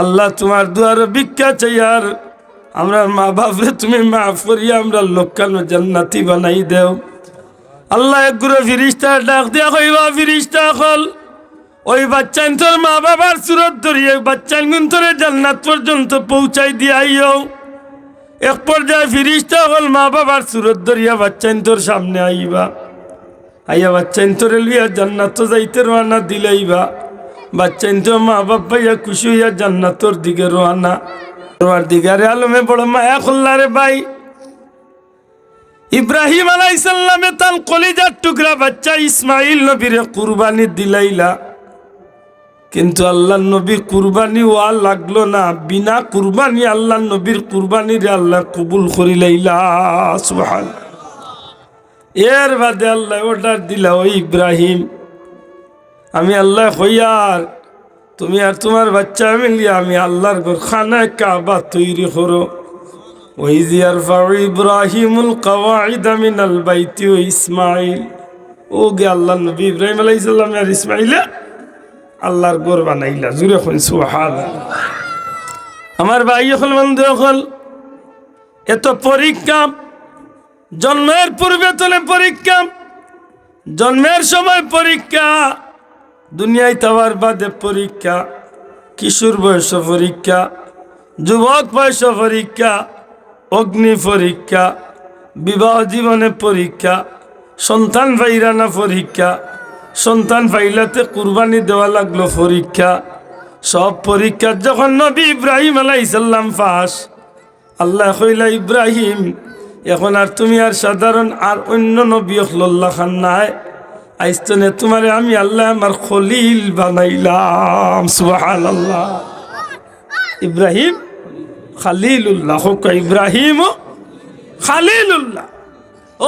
আল্লাহ তোমার দুয়ার ভিক্ষা চাই আর আমরা মা বাপরে তুমি মাফ করিয়া আমরা লোকানো জান্নাতি বানাই দেও। আল্লাহ একগুলো ফিরিস্তা ডাক দিয়া কইবা, ফিরিস্তা হল ওই বাচ্চান তোর মা বাবার সুরত ধরিয়ে বাচ্চান গুন তোরে জান্নাত পর্যন্ত পৌঁছাই দিয়াইও এক পর্যায়ে ফিরিস্তা হল মা বাবার সুরত ধরিয়া বাচ্চান তোর সামনে আইবা। আইয়া বাচ্চান তোরে লিয়া জান্নাত যাইতে রোয়ানা দিলাইবা। বাচ্চান তো মা বাপ খুশি হইয়া জান্নাতর দিকে রোয়ানা রোয়ার দিগারে আলমে বড় মায়া খুল্লারে ভাই। ইব্রাহিম আলাইসাল্লামে তার কলিজার টুকরা বাচ্চা ইসমাইল নবীরে কুরবানি দিলাইলা। কিন্তু আল্লাহ নবী কুরবানি ওয়া লাগল না। বিনা কুরবানি আল্লাহ নবীর কুরবানিরে আল্লাহ কবুল করিলাইলা সুবহান এর বাদে আল্লাহ অর্ডার দিলা ওই ইব্রাহিম। আমি আল্লাহ হইয়ার তুমি আর তোমার বাচ্চা মিলিয়ে আমি আল্লাহর গোরখানায় কাবা তৈরি করো। ওই জিয়ার ইব্রাহিমুল কওয়াইদা বাইতি ও ইসমাইল ও গে আল্লাহ নবী ইব্রাহিম আলাই ইসলাম আর ইসমাইলা আল্লাহর গোর বানাইলা। জুড়ে হইন সুহাল আমার ভাই হল বন্ধু হল এত পরীক্ষা, জন্মের পূর্বে তোলে পরীক্ষা, জন্মের সময় পরীক্ষা দুনিয়ায় তাওয়ার বাদে পরীক্ষা, কিশোর বয়স পরীক্ষা, যুবক বয়স পরীক্ষা, অগ্নি পরীক্ষা, বিবাহ জীবনে পরীক্ষা, সন্তান ভাইরানা পরীক্ষা, সন্তান ভাইলাতে কুরবানি দেওয়া লাগল পরীক্ষা, সব পরীক্ষা যখন নবী ইব্রাহিম আলাইসাল্লাম ফাঁস, আল্লাহ কইলা, ইব্রাহিম, এখন আর তুমি আর সাধারণ আর অন্য নবী অখল্লা খান নাই। আইস্তনে তোমারে আমি আল্লাহ আমার খলিল বানাইলাম সুবাহান আল্লাহ ইব্রাহিম খালিলুল্লাহ, হোক ইব্রাহিম খালিলুল্লাহ।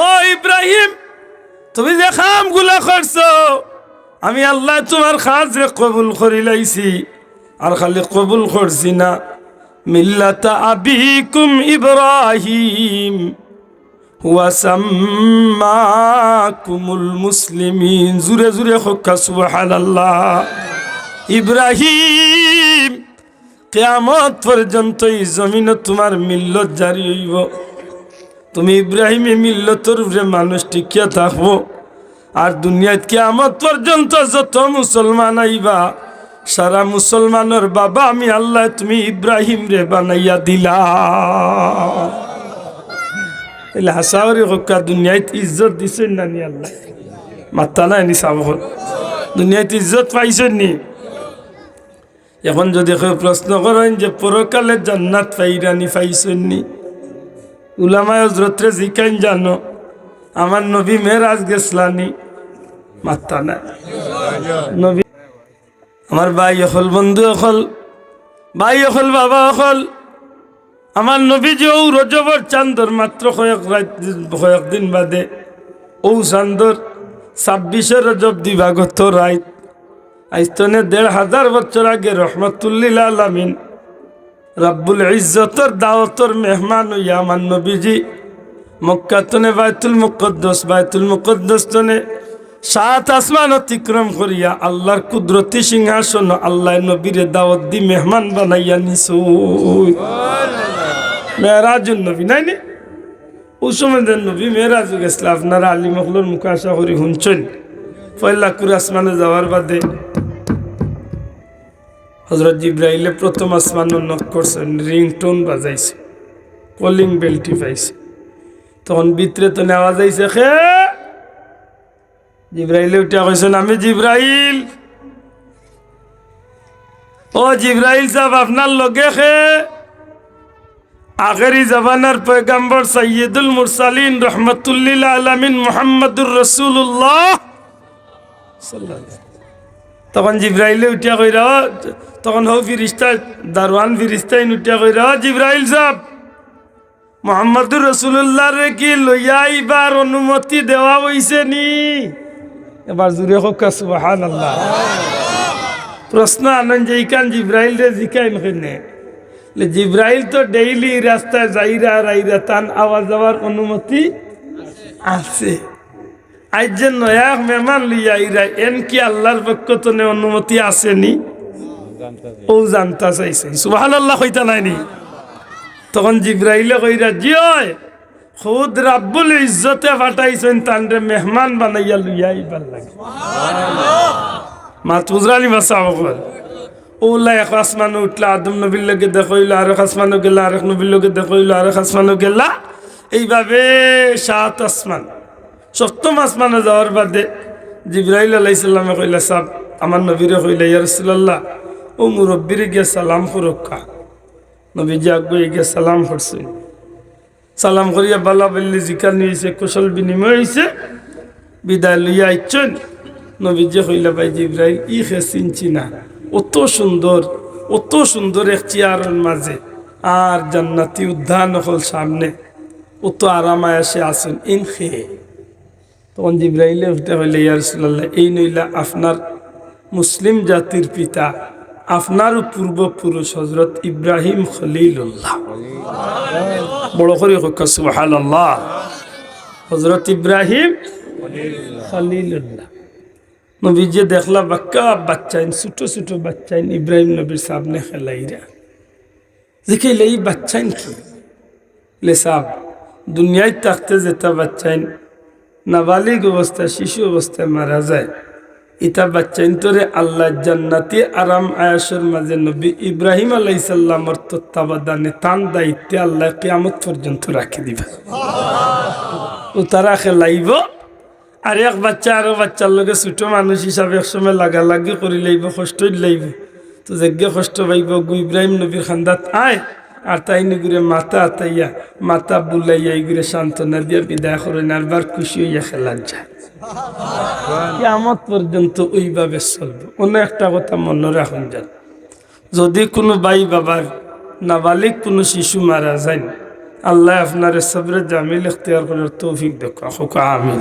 ও ইব্রাহিম, তুমি যে গুলা করছ, আমি আল্লাহ তোমার খাজ কবুল করি লাইছি, আর খালি কবুল করছি না। মিল্লাতা আবিকুম ইব্রাহিম। ওয়াসাম্মাকুমুল মুসলিমিন। জুরে জুরে হক্কা সুবহানাল্লাহ। ইব্রাহিম, কেয়ামত পর্যন্ত এই জমিন তোমার মিল্লত জারি হইব। তুমি ইব্রাহিমে মিল্লতর উপরে মানুষ টিকিয়া থাকব। আর দুনিয়াত কেয়ামত পর্যন্ত যত মুসলমান আইবা, সারা মুসলমানের বাবা আমি আল্লাহ তুমি ইব্রাহিম রে বানাইয়া দিলা। এলে হাসাওরি হকা দুনিয়াত ইজ্জত দিছেন না নি আল্লাহ মাত্তা চাব দুনিয়াত ইজ্জত পাইছেন নি এখন যদি প্রশ্ন করেন যে পরকালে জান্নাত পাইরানি পাইছেন নি উলামায় হজরতরে জিকাইন জানো আমার নবী মেরাজ গেছলানি মাত্তা নাই নবী আমার ভাই অকল বন্ধু অকল ভাই অকল বাবা অকল আমার নবীজি ও রজবর চান্দর মাত্র কয়েক রাত কয়েকদিন বাদে ও চান্দর ছাব্বিশে রজব দিবাগত রাইত। আইস্তনে দেড় হাজার বছর আগে রহমতুল্লিল আলমিন রাব্বুল ইজ্জতর দাওয়াতর মেহমান হইয়া আমার নবীজি মক্কাতনে বাইতুল মুকদ্দস বাইতুল মুকদ্দস তনে সাত আসমান অতিক্রম করিয়া আল্লাহর কুদরতি সিংহাসন আল্লাহ নবীরে দাওয়াত দি মেহমান বানাইয়া নিছু মেহরাজুল নবী, নাই নি? উসমেদের নবী মেহরাজু গেছিল আপনারা আলী মখলোর মুখে আশা করি শুনছেন? পয়লা কুর আসমানে যাওয়ার বাদে হজরত জিব্রাইলে প্রথম আসমান নক করছেন রিংটোন বাজাইছে কলিং বেলটি পাইছে তখন ভিতরে তো নেওয়া যাইছে, খে? জিব্রাইলে উঠে কইছেন আমি জিব্রাইল। ও জিব্রাইল সাহেব, আপনার লগে, খে? আখেরি জবানার পয়গাম্বর সৈয়দুল মুরসালিন রহমতুল্লিল আলমিন মোহাম্মদুর রসুল্লাহ তখন জিব্রাইলে উঠিয়া কইরা, তখন হো ফিরিস্তা দারওয়ান ফিরিস্তাই উঠিয়া কইরা, জিব্রাইল সাহেব, মোহাম্মদুর রসুল্লাহ রে কি লইয়া এইবার অনুমতি দেওয়া হইছে নি? এবার জুড়ে হোক সুবাহান প্রশ্ন আনন্দ যে ইকান জিব্রাইল রে জিকাইন কেনে জিব্রাইল তো ডেইলি রাস্তায় যাইরা রাইরা তান আওয়াজ যাওয়ার অনুমতি আছে। আজ যে নয়া মেহমান লিয়া ইরা এন কি আল্লাহর পক্ষ তো অনুমতি আসেনি? ও জানতা চাইছে। সুবাহান আল্লাহ কইতা নাইনি তখন জিব্রাইলে কইরা জিয় খুদ রাব্বুল ইজ্জতে ফাটাইছেন তানরে মেহমান বানাইয়া লইয়া আইবার লাগে। মা তুজরানি মাসা বকল ওলা এক আসমান উঠলা আদম নবীর লগে দেখইলো, আর এক আসমানও গেলা আরেক নবীর লগে দেখইলো, আর এক আসমানও গেলা এইভাবে সাত আসমান। সপ্তম আসমানে যাওয়ার বাদে জিব্রাইল আলাইসাল্লামে কইলা, সাব, আমার নবীরে কইলা, ইয়া রাসূলুল্লাহ, ও মুরব্বিরে গিয়ে সালাম করক্কা। নবীজি আগে গিয়ে সালাম করছে। সালাম করিয়া বালা বললি জিকার নিয়েছে, কুশল বিনিময় হয়েছে বিদায় লইয়া আইছেন নবীজি কইলা, ভাই জিব্রাইল, ই খে চিনছি না অত সুন্দর অত সুন্দর এক চেয়ারের মাঝে। আর জান্নাতি উদ্যান হল সামনে। অত আরামায় আসে আসেন ইন খেয়ে তখন জিব্রাইলে উঠতে হইলে ইয়ারসুল্লাহ এই নইলা আপনার মুসলিম জাতির পিতা, আপনার পূর্বপুরুষ হজরত ইব্রাহিম খলিলুল্লাহ। বড় করে আল্লাহ হজরত ইব্রাহিম খলিলুল্লাহ নবীজি দেখলা বাক্কা বাচ্চাইন ছোট ছোট বাচ্চাইন ইব্রাহিম নবীর সামনে খেলাইরা। দেখে এই বাচ্চাইন কি লে সাব, দুনিয়ায় থাকতে যেটা বাচ্চাইন নাবালিগ অবস্থায় শিশু অবস্থায় মারা যায়। ইটা বাচ্চাইন তোরে আল্লাহ জান্নাতি আরাম আয়াসের মাঝে নবী ইব্রাহিম আলাইসাল্লামর তত্ত্বাবধানে তান দায়িত্বে আল্লাহ কিয়ামত পর্যন্ত রাখি দিবে। ও তারা খেলাইব আর এক বাচ্চা আরও বাচ্চার লগে ছোট মানুষ হিসাবে একসময় লাগালাগি করি লাইব, কষ্ট লাইব। তো যজ্ঞ কষ্ট পাইব, গু ইব্রাহিম নবীর খান্দাত আয়, আর তাই নিগুরে মাথা আতাইয়া মাথা বুলাইয়া এইগুলো সান্ত্বনা দিয়া বিদায় করেন, আর খুশি হইয়া খেলার যায়। কিয়ামত পর্যন্ত ওইভাবে চলবে। অন্য একটা কথা মনে রাখুন যান, যদি কোনো বাই বাবার নাবালিক কোনো শিশু মারা যায়, আল্লাহ আপনার সবরে জামিল ইখতিয়ার করার তৌফিক দেখো আমিন।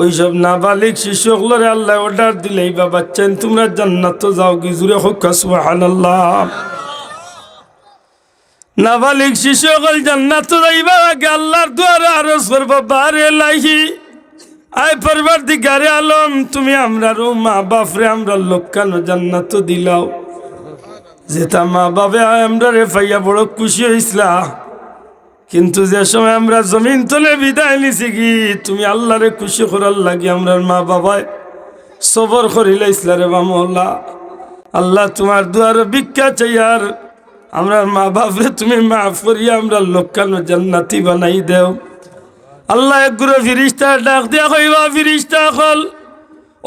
ওই সব নাবালিক শিশুগুলোরে আল্লাহ অর্ডার দিলেই বা বাচ্চান তোমরা জান্নাত যাও কি জুড়ে হোক সুবহানাল্লাহ। নাবালিক শিশুসকল জান্নাত যাইবা আগে আল্লাহর দুয়ারে আরজ করব, বারে লাহি আয় পরবার দিগারে আলম, তুমি আমরা রো, মা বাপরে আমরা লোকানো জান্নাত দিলাও? যেটা মা বাবা আমরা রে, ফাইয়া বড় খুশি হইসলা। কিন্তু যে সময় আমরা জমিন তলে বিদায় নিছি কি, তুমি আল্লাহরে খুশি করার লাগি আমরা মা বাবায় সবর করিলে, ইসলারে বামল্লা আল্লাহ তোমার দুয়ার ভিক্ষা চাই আর আমরা মা বাপরে তুমি মাফ করিয়া আমরা লোকানো জান্নাতি বানাই দেও। আল্লাহ একগুলো ফিরিস্তা ডাক দিয়া কইবা, ফিরিস্তা হল।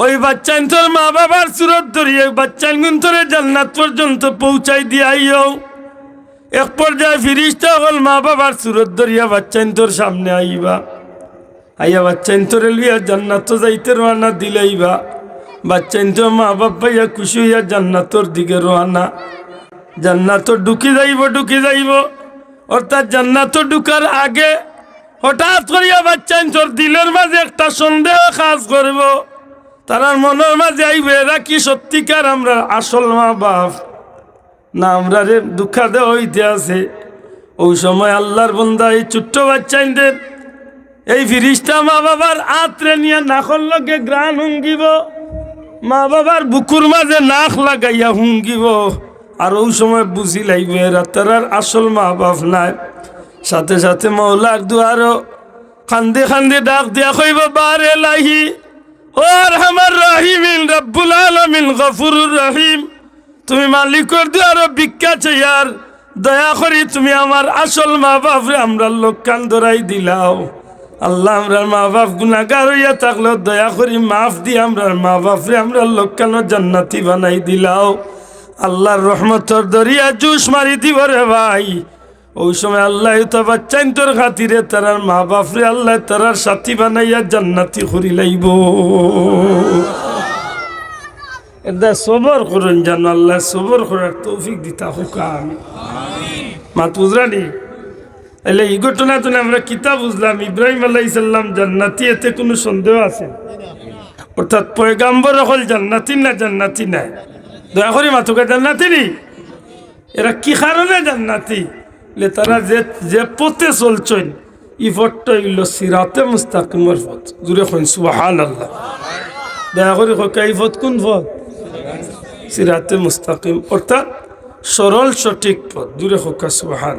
ওই বাচ্চান তোর মা বাবার সুরত ধরিয়ে, বাচ্চান গুন তোরে জান্নাত পর্যন্ত পৌঁছাই দিয়াইও এক পর্যায়ে ফিরিস্তা হল, মা বাবার সুরত ধরিয়া বাচ্চান তোর সামনে আইবা। আইয়া বাচ্চান তোরে লিয়া জান্নাত যাইতে রোয়ানা দিলাইবা বাচ্চান তোর মা বাপ ভাইয়া খুশি হইয়া জান্নাতর দিকে রোয়ানা। জান্নাত ঢুকি যাইব ঢুকি যাইব। অর্থাৎ জান্নাত ঢুকার আগে হঠাৎ করিয়া বাচ্চান তোর দিলের মাঝে একটা সন্দেহ কাজ করব। তারার মনের মাঝে আইবে, এরা কি সত্যিকার, আমরা আসল মা বাপ? না আমরা রে দুঃখা দে হইতে আছে। ওই সময় আল্লাহর বন্দা এই ছোট্ট বাচ্চাইদের এই ফিরিস্তা মা বাবার আত্রে নিয়ে নাখর লগে গ্রাণ হুঙ্গিব মা বাবার বুকুর মাঝে নাক লাগাইয়া হুঙ্গিব। আর ওই সময় বুঝি লাইবে এরা তারার আসল মা বাপ নাই। সাথে সাথে মৌলার দুয়ারও খান্দে খান্দে ডাক দিয়া কইব, বারে লাহি, ও আর আমার রহিমিন, রব্বুল আলমিন, গফুরুর রহিম। তুমি মালিকর দুয়ারও ভিক্ষা চাইয়ার দয়া করি তুমি আমার আসল মা বাপরে আমরা লোকান ধরাই দিলাও। আল্লাহ আমরা মা বাপ গুনাগার হইয়া থাকলেও দয়া করি মাফ দিয়ে আমরা মা বাপরে আমরা লোকানো জান্নাতি বানাই দিলাও। আল্লাহর রহমতর দরিয়া জুস মারি দিব রে ভাই। ওই সময় আল্লাহ তো বাচ্চাইন তোর খাতিরে তারার মা বাপরে আল্লাহ তারার সাথী বানাইয়া জান্নাতি করি লাইব। এটা সবর করুন জানো আল্লাহ সবর করার তৌফিক দিতা হোক আমি মা তুজরানি তাহলে এই ঘটনা তো আমরা কিতাব বুঝলাম, ইব্রাহিম আল্লাহ ইসাল্লাম জান্নাতি, এতে কোনো সন্দেহ আছে? অর্থাৎ পয়গাম্বর হল জান্নাতি না জান্নাতি নাই? দয়া করি মাতুকে জান্নাতি নি? এরা কি কারণে জান্নাতি? লে তারা যে যে পথে চলছেন ই পথটা হইল সিরাতে মুস্তাকিমর পথ। জুড়ে কইন সুবহান আল্লাহ দয়া করে কই পথ কোন পথ? সিরাতে মুস্তাকিম অর্থাৎ সরল সঠিক পথ। দূরে হোকা সুবহান